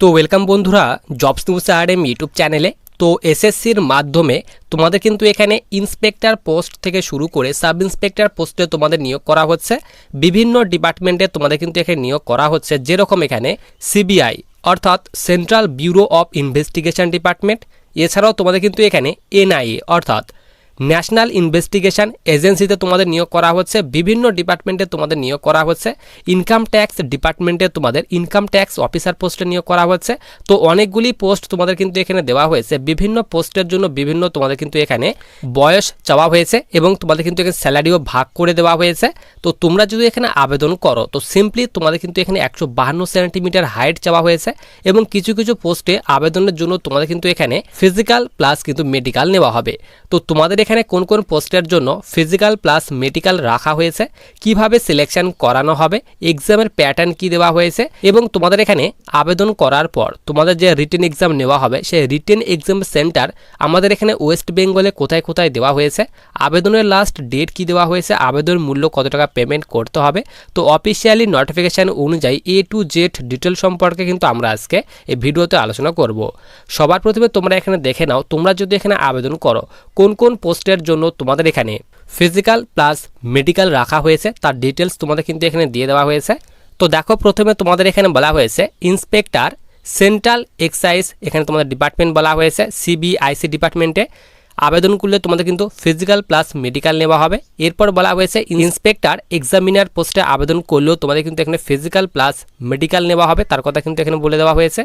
তো ওয়েলকাম বন্ধুরা Jobs news RM YouTube চ্যানেলে তো এসএসসির মাধ্যমে তোমাদের কিন্তু এখানে ইন্সপেক্টর পোস্ট থেকে শুরু করে সাব ইন্সপেক্টর পোস্টে তোমাদের নিয়োগ করা হচ্ছে। বিভিন্ন ডিপার্টমেন্টে তোমাদের কিন্তু এখানে নিয়োগ করা হচ্ছে, যেরকম এখানে সিবিআই অর্থাৎ Central Bureau of Investigation department এছাড়াও তোমাদের কিন্তু এখানে এনআইএ অর্থাৎ ন্যাশনাল ইনভেস্টিগেশন এজেন্সিতে তোমাদের নিয়োগ করা হচ্ছে, বিভিন্ন ডিপার্টমেন্টে তোমাদের নিয়োগ করা হচ্ছে, ইনকাম ট্যাক্স ডিপার্টমেন্টে তোমাদের ইনকাম ট্যাক্স অফিসার পোস্টে নিয়োগ করা হচ্ছে। তো অনেকগুলি পোস্ট তোমাদের কিন্তু এখানে দেওয়া হয়েছে, বিভিন্ন পোস্টের জন্য বিভিন্ন তোমাদের কিন্তু এখানে বয়স চাওয়া হয়েছে এবং তোমাদের কিন্তু এখানে স্যালারিও ভাগ করে দেওয়া হয়েছে। তো তোমরা যদি এখানে আবেদন করো, তো সিম্পলি তোমাদের কিন্তু এখানে একশো বাহান্ন সেন্টিমিটার হাইট চাওয়া হয়েছে এবং কিছু কিছু পোস্টে আবেদনের জন্য তোমাদের কিন্তু এখানে ফিজিক্যাল প্লাস কিন্তু মেডিকেল নেওয়া হবে। তো তোমাদের এখানে কোন কোন পোস্টের জন্য ফিজিক্যাল প্লাস মেডিকেল রাখা হয়েছে, কীভাবে সিলেকশন করানো হবে এক্সামের প্যাটার্ন কি দেওয়া হয়েছে এবং তোমাদের এখানে আবেদন করার পর তোমাদের যে রিটেন এক্সাম নেওয়া হবে, সেই রিটেন এক্সাম সেন্টার আমাদের এখানে ওয়েস্ট বেঙ্গলে কোথায় কোথায় দেওয়া হয়েছে, আবেদনের লাস্ট ডেট কি দেওয়া হয়েছে, আবেদন মূল্য কত টাকা পেমেন্ট করতে হবে, তো অফিসিয়ালি নোটিফিকেশান অনুযায়ী এ টু জেড ডিটেল সম্পর্কে কিন্তু আমরা আজকে এই ভিডিওতে আলোচনা করব। সবার প্রথমে তোমরা এখানে দেখে নাও, তোমরা যদি এখানে আবেদন করো, কোন কোন পোস্টের জন্য তোমাদের এখানে ফিজিক্যাল প্লাস মেডিকেল রাখা হয়েছে। তার ডিটেলস তোমাদের কিন্তু এখানে দিয়ে দেওয়া হয়েছে। তো দেখো, প্রথমে তোমাদের এখানে বলা হয়েছে ইন্সপেক্টর সেন্ট্রাল এক্সাইজ এখানে তোমাদের ডিপার্টমেন্ট বলা হয়েছে সিবিআইসি ডিপার্টমেন্টে আবেদন করলে তোমাদের কিন্তু ফিজিক্যাল প্লাস মেডিকেল নেওয়া হবে। এরপর বলা হয়েছে ইন্সপেক্টর এক্সামিনার পোস্টে আবেদন করলেও তোমাদের কিন্তু এখানে ফিজিক্যাল প্লাস মেডিকেল নেওয়া হবে, তার কথা কিন্তু এখানে বলে দেওয়া হয়েছে।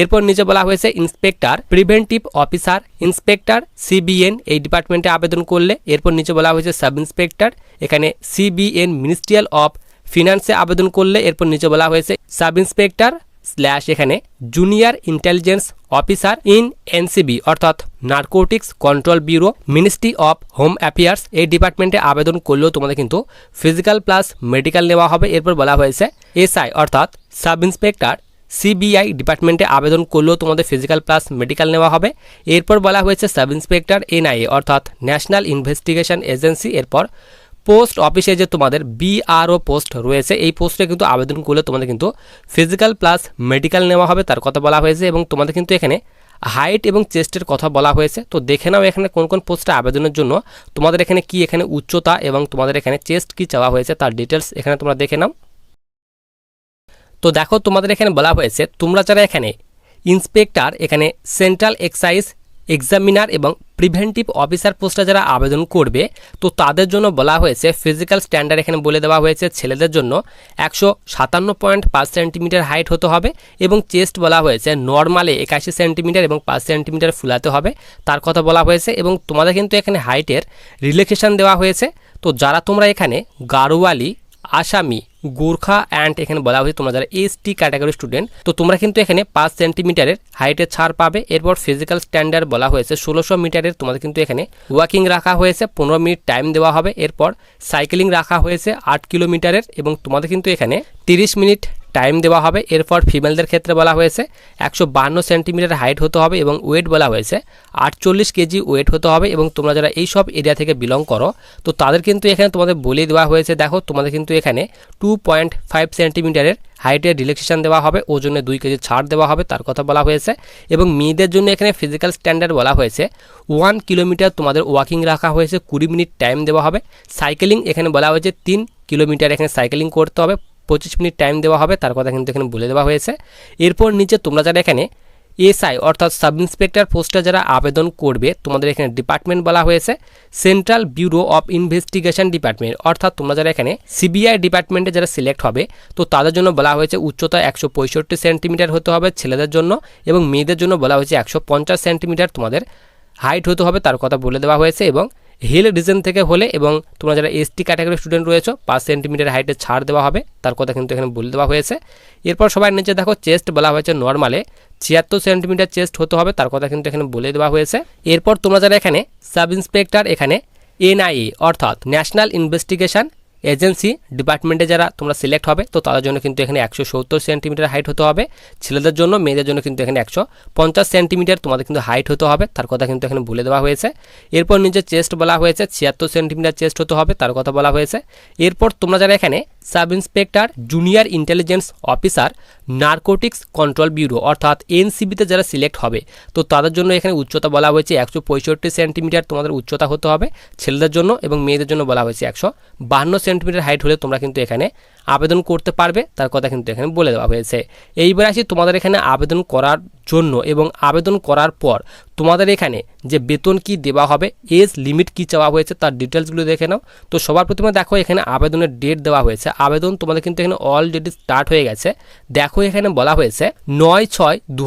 এরপর নিচে বলা হয়েছে inspector preventive officer inspector CBN এই ডিপার্টমেন্টে আবেদন করলে। এরপর নিচে বলা হয়েছে সাব ইন্সপেক্টর এখানে সিবিএন মিনিস্ট্রিয়াল অফ ফিনান্সে আবেদন করলে। এরপর নিচে বলা হয়েছে সাব ইন্সপেক্টর স্ল্যাশ এখানে junior intelligence officer in NCB অর্থাৎ Narcotics Control Bureau Ministry of Home Affairs এই ডিপার্টমেন্টে আবেদন করলেও তোমাদের কিন্তু ফিজিক্যাল প্লাস মেডিকেল নেওয়া হবে। এরপর বলা হয়েছে এসআই অর্থাৎ সাব ইন্সপেক্টর সিবিআই ডিপার্টমেন্টে আবেদন করলেও তোমাদের ফিজিক্যাল প্লাস মেডিকেল নেওয়া হবে। এরপর বলা হয়েছে সাব ইন্সপেক্টর এনআইএ অর্থাৎ ন্যাশনাল ইনভেস্টিগেশন এজেন্সি এরপর পোস্ট অফিসে যে তোমাদের বিআরও পোস্ট রয়েছে, এই পোস্টে কিন্তু আবেদন করলে তোমাদের কিন্তু ফিজিক্যাল প্লাস মেডিকেল নেওয়া হবে, তার কথা বলা হয়েছে এবং তোমাদের কিন্তু এখানে হাইট এবং চেস্টের কথা বলা হয়েছে। তো দেখে নাও এখানে কোন কোন পোস্টে আবেদনের জন্য তোমাদের এখানে কি এখানে উচ্চতা এবং তোমাদের এখানে চেস্ট কি চাওয়া হয়েছে, তার ডিটেলস এখানে তোমরা দেখে নাও। তো দেখো তোমাদের এখানে বলা হয়েছে, তোমরা যারা এখানে ইন্সপেক্টর এখানে সেন্ট্রাল এক্সাইজ এক্সামিনার এবং প্রিভেন্টিভ অফিসার পোস্টে যারা আবেদন করবে, তো তাদের জন্য বলা হয়েছে ফিজিক্যাল স্ট্যান্ডার্ড এখানে বলে দেওয়া হয়েছে ছেলেদের জন্য একশো সাতান্ন পয়েন্ট পাঁচ সেন্টিমিটার হাইট হতে হবে এবং চেস্ট বলা হয়েছে নর্মালে একাশি সেন্টিমিটার এবং পাঁচ সেন্টিমিটার ফুলাতে হবে। তার কথা বলা হয়েছে এবং তোমাদের কিন্তু এখানে হাইটের রিলেক্সেশন দেওয়া হয়েছে। তো যারা তোমরা এখানে গারোয়ালি, আসামি গোর্খা অ্যান্ড এখানে বলা হয়েছে তোমরা যারা এস টি ক্যাটাগরি স্টুডেন্ট তো তোমরা কিন্তু এখানে পাঁচ সেন্টিমিটারের হাইটের ছাড় পাবে। এরপর ফিজিক্যাল স্ট্যান্ডার্ড বলা হয়েছে, ষোলোশো মিটারের তোমাদের কিন্তু এখানে ওয়াকিং রাখা হয়েছে, পনেরো মিনিট টাইম দেওয়া হবে। এরপর সাইকেলিং রাখা হয়েছে, আট কিলোমিটারের এবং তোমাদের কিন্তু এখানে তিরিশ মিনিট টাইম দেওয়া হবে। এরপর ফিমেলদের ক্ষেত্রে বলা হয়েছে, একশো বান্ন সেন্টিমিটার হাইট হতে হবে এবং ওয়েট বলা হয়েছে, আটচল্লিশ কেজি ওয়েট হতে হবে এবং তোমরা যারা এই সব এরিয়া থেকে বিলং করো, তো তাদের কিন্তু এখানে তোমাদের বলে দেওয়া হয়েছে, দেখো তোমাদের কিন্তু এখানে টু পয়েন্ট ফাইভ সেন্টিমিটারের হাইটের রিলেক্সেশন দেওয়া হবে, ওজনে দুই কেজি ছাড় দেওয়া হবে, তার কথা বলা হয়েছে। এবং মেয়েদের জন্য এখানে ফিজিক্যাল স্ট্যান্ডার্ড বলা হয়েছে ওয়ান কিলোমিটার তোমাদের ওয়াকিং রাখা হয়েছে, কুড়ি মিনিট টাইম দেওয়া হবে। সাইকেলিং এখানে বলা হয়েছে, তিন কিলোমিটার এখানে সাইকেলিং করতে হবে পঁচিশ মিনিট টাইম দেওয়া হবে, তার কথা কিন্তু এখানে বলে দেওয়া হয়েছে। এরপর নিচে তোমরা যারা এখানে এসআই অর্থাৎ সাব ইন্সপেক্টর পোস্টে যারা আবেদন করবে, তোমাদের এখানে ডিপার্টমেন্ট বলা হয়েছে Central Bureau of Investigation department অর্থাৎ তোমরা যারা এখানে সিবিআই ডিপার্টমেন্টে যারা সিলেক্ট হবে, তো তাদের জন্য বলা হয়েছে উচ্চতা একশো পঁয়ষট্টি সেন্টিমিটার হতে হবে ছেলেদের জন্য এবং মেয়েদের জন্য বলা হয়েছে একশো পঞ্চাশ সেন্টিমিটার তোমাদের হাইট হতে হবে, তার কথা বলে দেওয়া হয়েছে এবং হিল রিজন থেকে হলে এবং তোমরা যারা এসটি ক্যাটাগরি স্টুডেন্ট রয়েছে, পাঁচ সেন্টিমিটার হাইটে ছাড় দেওয়া হবে, তার কথা কিন্তু এখানে বলে দেওয়া হয়েছে। এরপর সবাই নিচে দেখো চেস্ট বলা হয়েছে নর্মালে ছিয়াত্তর সেন্টিমিটার চেস্ট হতে হবে, তার কথা কিন্তু এখানে বলে দেওয়া হয়েছে। এরপর তোমরা যারা এখানে সাব ইন্সপেক্টর এখানে এনআইএ অর্থাৎ ন্যাশনাল ইনভেস্টিগেশন এজেন্সি ডিপার্টমেন্টে যারা তোমরা সিলেক্ট হবে, তো তাদের জন্য কিন্তু এখানে একশো সত্তর সেন্টিমিটার হাইট হতে হবে। ছেলেদের জন্য, মেয়েদের জন্য কিন্তু এখানে একশো পঞ্চাশ সেন্টিমিটার তোমাদের কিন্তু হাইট হতে হবে। তার কথা কিন্তু এখানে বলে দেওয়া হয়েছে। এরপর নিচে চেস্ট বলা হয়েছে, ছিয়াত্তর সেন্টিমিটার চেস্ট হতে হবে, তার কথা বলা হয়েছে। এরপর তোমরা যারা এখানে sub inspector junior intelligence officer, Narcotics Control Bureau, অর্থাৎ এনসিবিতে যারা সিলেক্ট হবে, তো তাদের জন্য এখানে উচ্চতা বলা হয়েছে একশো পঁয়ষট্টি সেন্টিমিটার, তোমাদের উচ্চতা হতে হবে ছেলেদের জন্য এবং মেয়েদের জন্য বলা হয়েছে একশো বাহান্ন সেন্টিমিটার হাইট হলে তোমরা কিন্তু এখানে আবেদন করতে পারবে, তার কথা কিন্তু এখানে বলে দেওয়া হয়েছে। এইবার আসি তোমাদের এখানে আবেদন করার জন্য এবং আবেদন করার পর তোমাদের এখানে যে বেতন কি দেওয়া হবে, এজ লিমিট কি চাওয়া হয়েছে তার ডিটেলসগুলো দেখে নাও। তো সবার প্রথমে দেখো এখানে আবেদনের ডেট দেওয়া হয়েছে। আবেদন তোমাদের কিন্তু এখানে অলরেডি স্টার্ট হয়ে গেছে। দেখো এখানে বলা হয়েছে নয় ছয় দু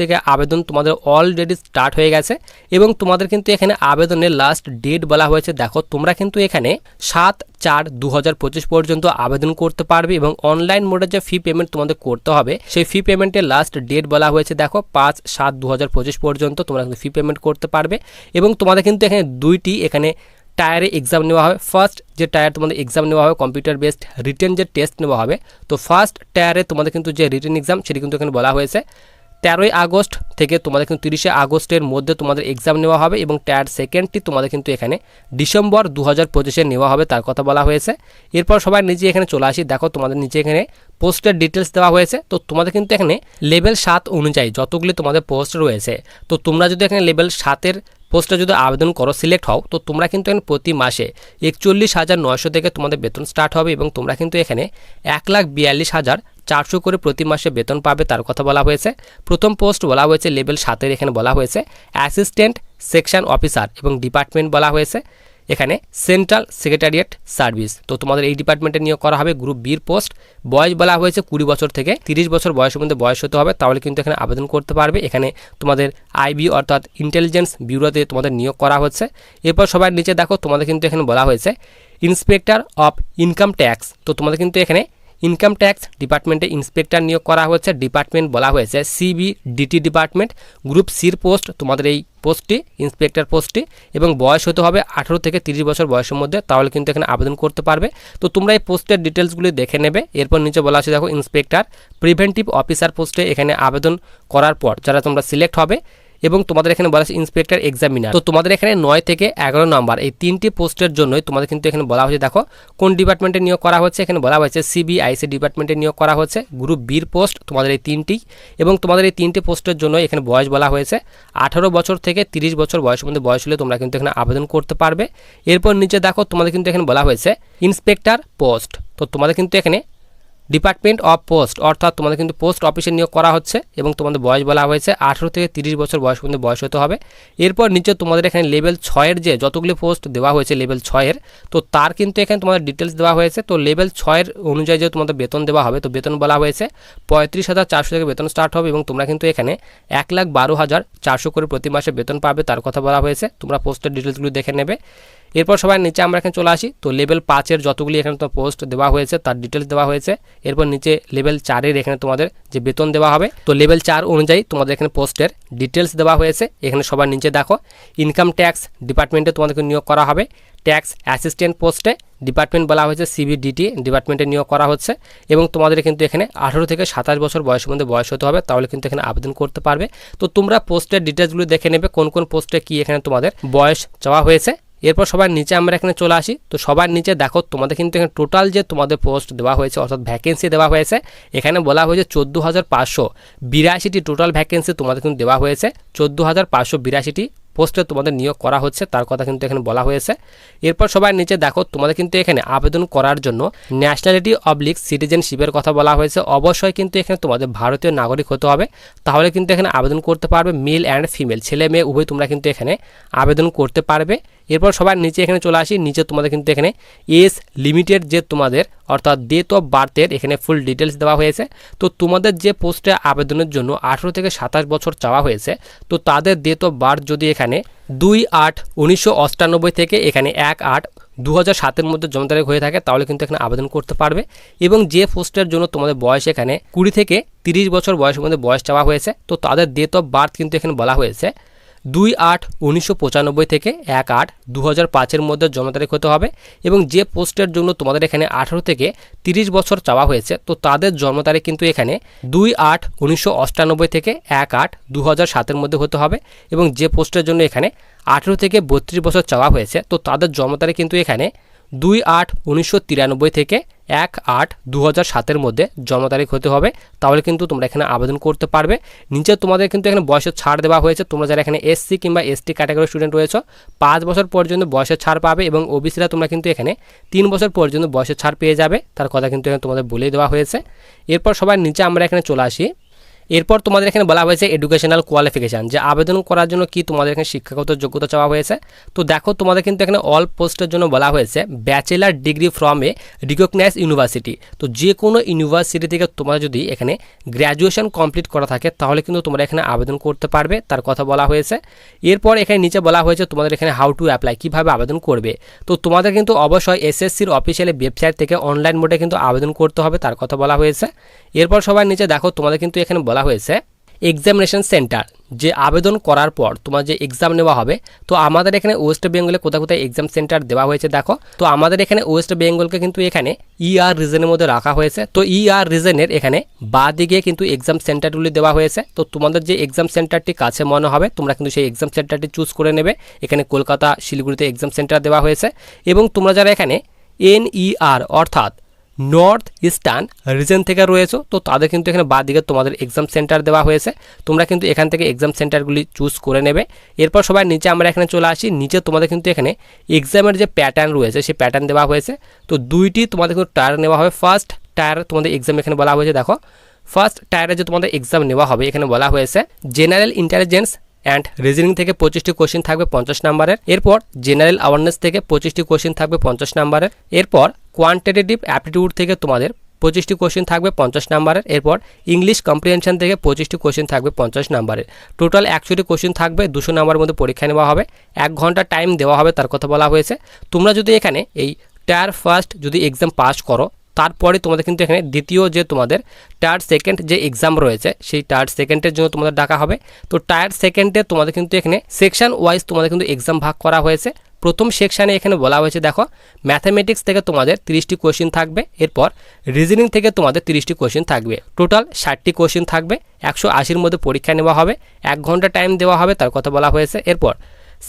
থেকে আবেদন তোমাদের অলরেডি স্টার্ট হয়ে গেছে এবং তোমাদের কিন্তু এখানে আবেদনের লাস্ট ডেট বলা হয়েছে। দেখো তোমরা কিন্তু এখানে সাত চার দু পর্যন্ত আবেদন করতে পারবে এবং অনলাইন মোডে যে ফি পেমেন্ট তোমাদের করতে হবে, সেই ফি পেমেন্টের লাস্ট ডেট বলা হয়েছে, দেখো, পাঁচ সাত দু পর্যন্ত তোমরা কিন্তু ফি পেমেন্ট করতে পারবে এবং তোমাদের কিন্তু এখানে দুইটি এখানে টায়ারে এক্সাম নেওয়া হবে। ফার্স্ট যে টায়ার তোমাদের এক্সাম নেওয়া হবে কম্পিউটার বেসড রিটেন যে টেস্ট নেওয়া হবে, তো ফার্স্ট টায়ারে তোমাদের কিন্তু যে রিটেন এক্সাম সেটি কিন্তু এখানে বলা হয়েছে। তেরোই আগস্ট থেকে তোমাদের কিন্তু তিরিশে আগস্টের মধ্যে তোমাদের এক্সাম নেওয়া হবে এবং টায়ার সেকেন্ডটি তোমাদের কিন্তু এখানে ডিসেম্বর দু হাজার পঁচিশে নেওয়া হবে, তার কথা বলা হয়েছে। এরপর সবাই নিচে এখানে চলে আসি। দেখো তোমাদের নিচে এখানে পোস্টের ডিটেলস দেওয়া হয়েছে। তো তোমাদের কিন্তু এখানে লেভেল সাত অনুযায়ী যতগুলি তোমাদের পোস্ট রয়েছে, তো তোমরা যদি এখানে লেভেল সাতের পোস্টে যদি আবেদন করো সিলেক্ট হও, তো তোমরা কিন্তু এখানে প্রতি মাসে একচল্লিশ হাজার নয়শো থেকে তোমাদের বেতন স্টার্ট হবে এবং তোমরা কিন্তু এখানে এক লাখ বিয়াল্লিশ হাজার চারশো করে প্রতি মাসে বেতন পাবে তার কথা বলা হয়েছে। প্রথম পোস্ট বলা হয়েছে লেভেল সাতের এখানে বলা হয়েছে। অ্যাসিস্ট্যান্ট সেকশন অফিসার এবং ডিপার্টমেন্ট বলা হয়েছে। এখানে সেন্ট্রাল সেক্রেটারিয়েট সার্ভিস। তো তোমাদের এই ডিপার্টমেন্টে নিয়োগ করা হবে গ্রুপ বির পোস্ট। বয়স বলা হয়েছে কুড়ি বছর থেকে তিরিশ বছর বয়সের মধ্যে বয়স হতে হবে, তাহলে কিন্তু এখানে আবেদন করতে পারবে। এখানে তোমাদের আইবি অর্থাৎ ইন্টেলিজেন্স ব্যুরোতে তোমাদের নিয়োগ করা হচ্ছে। এরপর সবার নিচে দেখো, তোমাদের কিন্তু এখানে বলা হয়েছে, ইন্সপেক্টর অফ ইনকাম ট্যাক্স। তো তোমাদের কিন্তু এখানে ইনকাম ট্যাক্স ডিপার্টমেন্টে ইন্সপেক্টর নিয়োগ করা হয়েছে। ডিপার্টমেন্ট বলা হয়েছে সিবি, ডিটি ডিপার্টমেন্ট, গ্রুপ সির পোস্ট, তোমাদের এই পোস্টটি, ইন্সপেক্টর পোস্টটি, এবং বয়স হতে হবে আঠেরো থেকে তিরিশ বছর বয়সের মধ্যে, তাহলে কিন্তু এখানে আবেদন করতে পারবে। তো তোমরা এই পোস্টের ডিটেলসগুলি দেখে নেবে। এরপর নিচে বলা আছে, দেখো, ইন্সপেক্টর, প্রিভেন্টিভ অফিসার পোস্টে এখানে আবেদন করার পর, যারা তোমরা সিলেক্ট হবে এবং তোমাদের এখানে বলা আছে ইন্সপেক্টর এক্সামিনার তো তোমাদের এখানে নয় থেকে এগারো নম্বর, এই তিনটি পোস্টের জন্যই তোমাদের কিন্তু এখানে বলা হয়েছে, দেখো, কোন ডিপার্টমেন্টে নিয়োগ করা হচ্ছে। এখানে বলা হয়েছে সিবিআইসি ডিপার্টমেন্টে নিয়োগ করা হচ্ছে গ্রুপ বির পোস্ট তোমাদের এই তিনটি। এবং তোমাদের এই তিনটি পোস্টের জন্য এখানে বয়স বলা হয়েছে, আঠারো বছর থেকে তিরিশ বছর বয়সের মধ্যে বয়স হলে তোমরা কিন্তু এখানে আবেদন করতে পারবে। এরপর নিচে দেখো, তোমাদের কিন্তু এখানে বলা হয়েছে ইন্সপেক্টর পোস্ট তো তোমাদের কিন্তু এখানে ডিপার্টমেন্ট অফ পোস্ট অর্থাৎ তোমাদের কিন্তু পোস্ট অফিসে নিয়োগ করা হচ্ছে এবং তোমাদের বয়স বলা হয়েছে আঠেরো থেকে তিরিশ বছর বয়স পর্যন্ত বয়স হতে হবে। এরপর নিচে তোমাদের এখানে লেভেল ছয়ের যে যতগুলি পোস্ট দেওয়া হয়েছে লেভেল ছয়ের, তো তার কিন্তু এখানে তোমাদের ডিটেলস দেওয়া হয়েছে। তো লেভেল ছয়ের অনুযায়ী যে তোমাদের বেতন দেওয়া হবে, তো বেতন বলা হয়েছে পঁয়ত্রিশ হাজার চারশো থেকে বেতন স্টার্ট হবে এবং তোমরা কিন্তু এখানে এক লাখ বারো হাজার চারশো করে প্রতি মাসে বেতন পাবে, তার কথা বলা হয়েছে। তোমরা পোস্টের ডিটেলসগুলো দেখে নেবে। এরপর সবাই নিচে আমরা এখানে চলে আসি। তো লেভেল পাঁচের যতগুলি এখানে তো পোস্ট দেওয়া হয়েছে, তার ডিটেলস দেওয়া হয়েছে। এরপর নিচে লেভেল চারের এখানে তোমাদের যে বেতন দেওয়া হবে, তো লেভেল চার অনুযায়ী তোমাদের এখানে পোস্টের ডিটেলস দেওয়া হয়েছে। এখানে সবার নিচে দেখো ইনকাম ট্যাক্স ডিপার্টমেন্টে তোমাদেরকে নিয়োগ করা হবে। ট্যাক্স অ্যাসিস্ট্যান্ট পোস্টে ডিপার্টমেন্ট বলা হয়েছে সিবিডিটি ডিপার্টমেন্টে নিয়োগ করা হচ্ছে। এবং তোমাদের কিন্তু এখানে আঠারো থেকে সাতাশ বছর বয়সের মধ্যে বয়স হতে হবে, তাহলে কিন্তু এখানে আবেদন করতে পারবে। তো তোমরা পোস্টের ডিটেলসগুলো দেখে নেবে, কোন কোন পোস্টে কি এখানে তোমাদের বয়স চাওয়া হয়েছে। এরপর সবার নিচে আমরা এখানে চলে আসি। তো সবার নিচে দেখো, তোমাদের কিন্তু এখানে টোটাল যে তোমাদের পোস্ট দেওয়া হয়েছে, অর্থাৎ ভ্যাকেন্সি দেওয়া হয়েছে, এখানে বলা হয়েছে চোদ্দ হাজার পাঁচশো বিরাশিটি টোটাল ভ্যাকেন্সি তোমাদের কিন্তু দেওয়া হয়েছে। চোদ্দ হাজার পাঁচশো বিরাশিটি পোস্টে তোমাদের নিয়োগ করা হচ্ছে, তার কথা কিন্তু এখানে বলা হয়েছে। এরপর সবার নিচে দেখো, তোমাদের কিন্তু এখানে আবেদন করার জন্য ন্যাশনালিটি অবলিক সিটিজেনশিপের কথা বলা হয়েছে। অবশ্যই কিন্তু এখানে তোমাদের ভারতীয় নাগরিক হতে হবে। তাহলে কিন্তু এখানে আবেদন করতে পারবে মেল অ্যান্ড ফিমেল ছেলে মেয়ে উভয় তোমরা কিন্তু এখানে আবেদন করতে পারবে। এরপর সবার নিচে এখানে চলে আসি, নিচে তোমাদের কিন্তু এখানে এস লিমিটেড যে তোমাদের, অর্থাৎ ডেট অফ বার্থের এখানে ফুল ডিটেলস দেওয়া হয়েছে। তো তোমাদের যে পোস্টে আবেদনের জন্য আঠেরো থেকে সাতাশ বছর চাওয়া হয়েছে, তো তাদের ডেট অফ বার্থ যদি এখানে দুই আট উনিশশো থেকে এখানে এক আট দু হাজার সাতের মধ্যে জমা তারিখ হয়ে থাকে, তাহলে কিন্তু এখানে আবেদন করতে পারবে। এবং যে পোস্টের জন্য তোমাদের বয়স এখানে কুড়ি থেকে তিরিশ বছর বয়সের মধ্যে বয়স চাওয়া হয়েছে, তো তাদের ডেট অফ বার্থ কিন্তু এখানে বলা হয়েছে। দুই আট উনিশশো পঁচানব্বই থেকে এক আট দু হাজার পাঁচের মধ্যে জন্ম তারিখ হতে হবে এবং যে পোস্টের জন্য তোমাদের এখানে আঠারো থেকে তিরিশ বছর চাওয়া হয়েছে, তো তাদের জন্ম তারিখ কিন্তু এখানে দুই আট উনিশশো অষ্টানব্বই থেকে এক আট দু হাজার সাতের মধ্যে হতে হবে এবং যে পোস্টের জন্য এখানে আঠেরো থেকে বত্রিশ বছর চাওয়া হয়েছে, তো তাদের জন্ম তারিখ কিন্তু এখানে দুই আট উনিশশো তিরানব্বই থেকে এক আট দু হাজার সাতের মধ্যে জন্ম তারিখ হতে হবে। তাহলে কিন্তু তোমরা এখানে আবেদন করতে পারবে। নিচে তোমাদের কিন্তু এখানে বয়সের ছাড় দেওয়া হয়েছে। তোমরা যারা এখানে এসসি কিংবা এসটি ক্যাটাগরি স্টুডেন্ট রয়েছে, পাঁচ বছর পর্যন্ত বয়সের ছাড় পাবে এবং ওবিসিরা তোমরা কিন্তু এখানে তিন বছর পর্যন্ত বয়সের ছাড় পেয়ে যাবে। তার কথা কিন্তু এখানে তোমাদের বলে দেওয়া হয়েছে। এরপর সবার নিচে আমরা এখানে চলে আসি। এরপর তোমাদের এখানে বলা হয়েছে এডুকেশনাল কোয়ালিফিকেশান যে আবেদন করার জন্য কি তোমাদের এখানে শিক্ষাগত যোগ্যতা চাওয়া হয়েছে। তো দেখো, তোমাদের কিন্তু এখানে অল পোস্টের জন্য বলা হয়েছে bachelor degree from a recognise university তো যে কোনো ইউনিভার্সিটি থেকে তোমরা যদি এখানে গ্র্যাজুয়েশন কমপ্লিট করা থাকে, তাহলে কিন্তু তোমরা এখানে আবেদন করতে পারবে, তার কথা বলা হয়েছে। এরপর এখানে নিচে বলা হয়েছে তোমাদের এখানে হাউ টু অ্যাপ্লাই কীভাবে আবেদন করবে। তো তোমাদের কিন্তু অবশ্যই এসএসসির অফিসিয়াল ওয়েবসাইট থেকে অনলাইন মোডে কিন্তু আবেদন করতে হবে, তার কথা বলা হয়েছে। এরপর সবার নিচে দেখো, তোমাদের কিন্তু এখানে বলা হয়েছে এক্সামিনেশন সেন্টার যে আবেদন করার পর তোমার যে এক্সাম নেওয়া হবে, তো আমাদের এখানে ওয়েস্ট বেঙ্গলে কোথাও কোথায় এক্সাম সেন্টার দেওয়া হয়েছে দেখো, তো আমাদের এখানে ওয়েস্ট বেঙ্গলকে কিন্তু এখানে ইআর রিজনের মধ্যে রাখা হয়েছে, তো ইআর রিজনের এখানে বা দিকে কিন্তু এক্সাম সেন্টারগুলি দেওয়া হয়েছে, তো তোমাদের যে এক্সাম সেন্টারটি কাছে মনে হবে, তোমরা কিন্তু সেই এক্সাম সেন্টারটি চুজ করে নেবে, এখানে কলকাতা শিলিগুড়িতে এক্সাম সেন্টার দেওয়া হয়েছে, এবং তোমরা যারা এখানে এনইআর অর্থাৎ নর্থ ইস্টার্ন রিজন থেকে রয়েছে, তো তাদের কিন্তু এখানে বাদ দিকে তোমাদের এক্সাম সেন্টার দেওয়া হয়েছে। তোমরা কিন্তু এখান থেকে এক্সাম সেন্টারগুলি চুজ করে নেবে। এরপর সবাই নিচে আমরা এখানে চলে আসি। নিচে তোমাদের কিন্তু এখানে এক্সামের যে প্যাটার্ন রয়েছে, সেই প্যাটার্ন দেওয়া হয়েছে। তো দুইটি তোমাদের কিন্তু টায়ার নেওয়া হবে। ফার্স্ট টায়ার তোমাদের এক্সাম এখানে বলা হয়েছে, দেখো। ফার্স্ট টায়ারে যে তোমাদের এক্সাম নেওয়া হবে, এখানে বলা হয়েছে জেনারেল ইন্টেলিজেন্স অ্যান্ড রিজনিং থেকে পঁচিশটি কোশ্চিন থাকবে পঞ্চাশ নাম্বারের এরপর জেনারেল অ্যাওয়ারনেস থেকে পঁচিশটি কোশ্চিন থাকবে পঞ্চাশ নাম্বারের এরপর কোয়ান্টিটেটিভ অ্যাপটিটিউড থেকে তোমাদের পঁচিশটি কোশ্চিন থাকবে পঞ্চাশ নাম্বারের এরপর ইংলিশ কম্প্রিহেনশন থেকে পঁচিশটি কোশ্চিন থাকবে পঞ্চাশ নাম্বারের টোটাল একশোটি কোশ্চিন থাকবে, দুশো নাম্বারের মধ্যে পরীক্ষা নেওয়া হবে। এক ঘণ্টা টাইম দেওয়া হবে, তার কথা বলা হয়েছে। তোমরা যদি এখানে এই টায়ার ফার্স্ট যদি এক্সাম পাস করো, তারপরে তোমাদের কিন্তু এখানে দ্বিতীয় যে তোমাদের টায়ার সেকেন্ড যে এক্সাম রয়েছে, সেই টায়ার সেকেন্ডের জন্য তোমাদের ডাকা হবে। তো টায়ার সেকেন্ডে তোমাদের কিন্তু এখানে সেকশন ওয়াইজ তোমাদের কিন্তু এক্সাম ভাগ করা হয়েছে। প্রথম সেকশানে এখানে বলা হয়েছে, দেখো ম্যাথামেটিক্স থেকে তোমাদের তিরিশটি কোশ্চিন থাকবে, এরপর রিজনিং থেকে তোমাদের তিরিশটি কোশ্চিন থাকবে। টোটাল ষাটটি কোশ্চিন থাকবে, একশো আশির মধ্যে পরীক্ষা নেওয়া হবে, এক ঘণ্টা টাইম দেওয়া হবে, তার কথা বলা হয়েছে। এরপর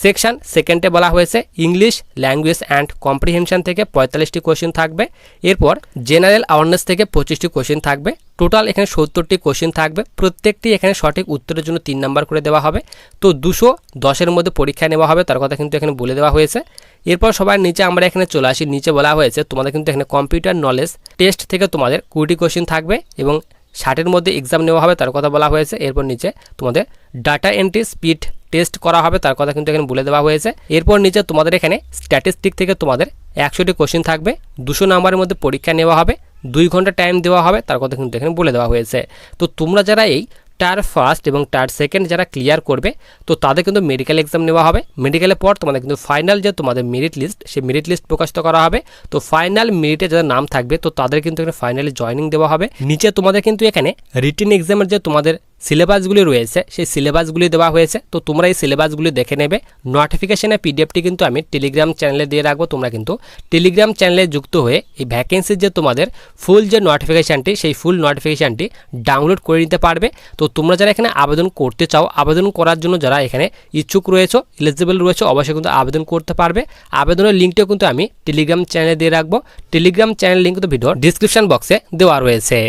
সেকশন সেকেন্ডে বলা হয়েছে ইংলিশ ল্যাঙ্গুয়েজ অ্যান্ড কম্প্রিহেনশন থেকে পঁয়তাল্লিশটি কোশ্চিন থাকবে। এরপর জেনারেল অ্যাওয়ারনেস থেকে পঁচিশটি কোশ্চিন থাকবে। টোটাল এখানে সত্তরটি কোশ্চিন থাকবে। প্রত্যেকটি এখানে সঠিক উত্তরের জন্য তিন নাম্বার করে দেওয়া হবে। তো দুশো দশের মধ্যে পরীক্ষা নেওয়া হবে, তার কথা কিন্তু এখানে বলে দেওয়া হয়েছে। এরপর সবার নিচে আমরা এখানে চলে আসি। নিচে বলা হয়েছে, তোমাদের কিন্তু এখানে কম্পিউটার নলেজ টেস্ট থেকে তোমাদের কুড়িটি কোশ্চিন থাকবে এবং ষাটের মধ্যে এক্সাম নেওয়া হবে, তার কথা বলা হয়েছে। এরপর নিচে তোমাদের ডাটা এন্ট্রি স্পিড টেস্ট করা হবে, তার কথা কিন্তু এখানে বলে দেওয়া হয়েছে। এরপর নিচে তোমাদের এখানে স্ট্যাটিস্টিক থেকে তোমাদের একশোটি কোশ্চিন থাকবে, দুশো নাম্বারের মধ্যে পরীক্ষা নেওয়া হবে, দুই ঘণ্টা টাইম দেওয়া হবে, তার কথা কিন্তু এখানে বলে দেওয়া হয়েছে। তো তোমরা যারা এই টায়ার ফার্স্ট এবং টায়ার সেকেন্ড যারা ক্লিয়ার করবে, তো তাদের কিন্তু মেডিকেল এক্সাম নেওয়া হবে। মেডিকেলের পর তোমাদের কিন্তু ফাইনাল যে তোমাদের মেরিট লিস্ট সেই মেরিট লিস্ট প্রকাশিত করা হবে। তো ফাইনাল মেরিটে যাদের নাম থাকবে, তো তাদের কিন্তু এখানে ফাইনালি জয়নিং দেওয়া হবে। নিচে তোমাদের কিন্তু এখানে রিটেন এক্সামের যে তোমাদের সিলেবাসগুলি রয়েছে, সেই সিলেবাসগুলি দেওয়া হয়েছে। তো তোমরা এই সিলেবাসগুলি দেখে নেবে। নোটিফিকেশনের পিডিএফটি কিন্তু আমি টেলিগ্রাম চ্যানেলে দিয়ে রাখব। তোমরা কিন্তু টেলিগ্রাম চ্যানেলে যুক্ত হয়ে এই ভ্যাকেন্সির যে তোমাদের ফুল যে নোটিফিকেশানটি সেই ফুল নোটিফিকেশানটি ডাউনলোড করে নিতে পারবে। তো তোমরা যারা এখানে আবেদন করতে চাও, আবেদন করার জন্য যারা এখানে ইচ্ছুক রয়েছে এলিজিবল রয়েছে, অবশ্যই কিন্তু আবেদন করতে পারবে। আবেদনের লিঙ্কটিও কিন্তু আমি টেলিগ্রাম চ্যানেলে দিয়ে রাখব। টেলিগ্রাম চ্যানেল লিঙ্ক কিন্তু ভিডিও ডিসক্রিপশন বক্সে দেওয়া রয়েছে।